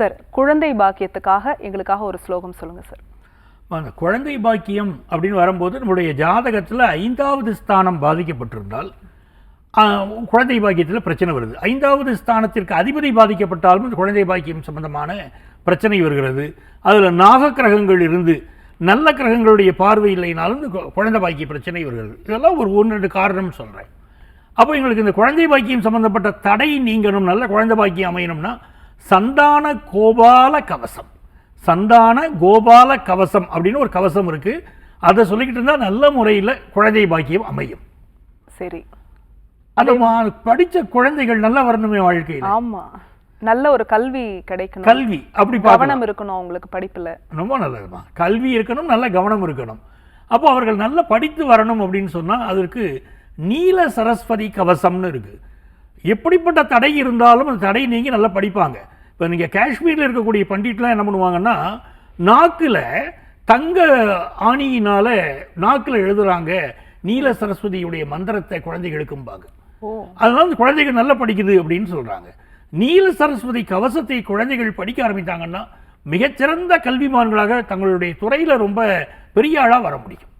Sir குழந்தை பாக்கியத்துக்காக எங்களுக்காக ஒரு ஸ்லோகம் சொல்லுங்க சார். வாங்க குழந்தை பாக்கியம் அப்படின்னு வரும்போது நம்முடைய ஜாதகத்தில் ஐந்தாவது ஸ்தானம் பாதிக்கப்பட்டிருந்தால் குழந்தை பாக்கியத்தில் பிரச்சனை வருது. ஐந்தாவது ஸ்தானத்திற்கு அதிபதி பாதிக்கப்பட்டாலும் குழந்தை பாக்கியம் சம்பந்தமான பிரச்சனை வருகிறது. அதில் நாக கிரகங்கள் இருந்து நல்ல கிரகங்களுடைய பார்வை இல்லைனாலும் இந்த குழந்தை பாக்கிய பிரச்சனை வருகிறது. இதெல்லாம் ஒரு ஒன்று ரெண்டு காரணம் சொல்கிறேன் அப்போ எங்களுக்கு இந்த குழந்தை பாக்கியம் சம்பந்தப்பட்ட தடை நீங்கணும் நல்ல குழந்தை பாக்கியம் அமையணும்னா சந்தான கோபால கவசம். சந்தான கோபால கவசம் அப்படின்னு ஒரு கவசம் இருக்கு. அதை சொல்லிக்கிட்டு இருந்தால் நல்ல முறையில் குழந்தை பாக்கியம் அமையும். சரி. அந்த மா- படிச்ச குழந்தைகள் நல்லா வரணுமே வாழ்க்கையில். ஆமா. நல்ல ஒரு கல்வி கிடைக்கணும். கல்வி அப்படி கவனம் இருக்கணும் அவங்களுக்கு படிப்புல. ரொம்ப நல்லதுமா. கல்வி இருக்கணும் நல்ல கவனம் இருக்கணும். அப்போ அவர்கள் நல்லா படித்து வரணும் அப்படின்னு சொன்னால் அதற்கு நீல சரஸ்வதி கவசம்னு இருக்கு. எப்படிப்பட்ட தடை இருந்தாலும் அந்த தடை நீங்கி நல்லா படிப்பாங்க. இப்போ நீங்கள் காஷ்மீரில் இருக்கக்கூடிய பண்டிட்லாம் என்ன பண்ணுவாங்கன்னா நாக்கில் தங்க ஆணியினால நாக்கில் எழுதுறாங்க நீல சரஸ்வதியுடைய மந்திரத்தை குழந்தைகளுக்கும்பாங்க. அதனால அந்த குழந்தைகள் நல்லா படிக்குது அப்படின்னு சொல்றாங்க. நீல சரஸ்வதி கவசத்தை குழந்தைகள் படிக்க ஆரம்பித்தாங்கன்னா மிகச்சிறந்த கல்விமான்களாக தங்களுடைய துறையில ரொம்ப பெரிய ஆளா வர முடியும்.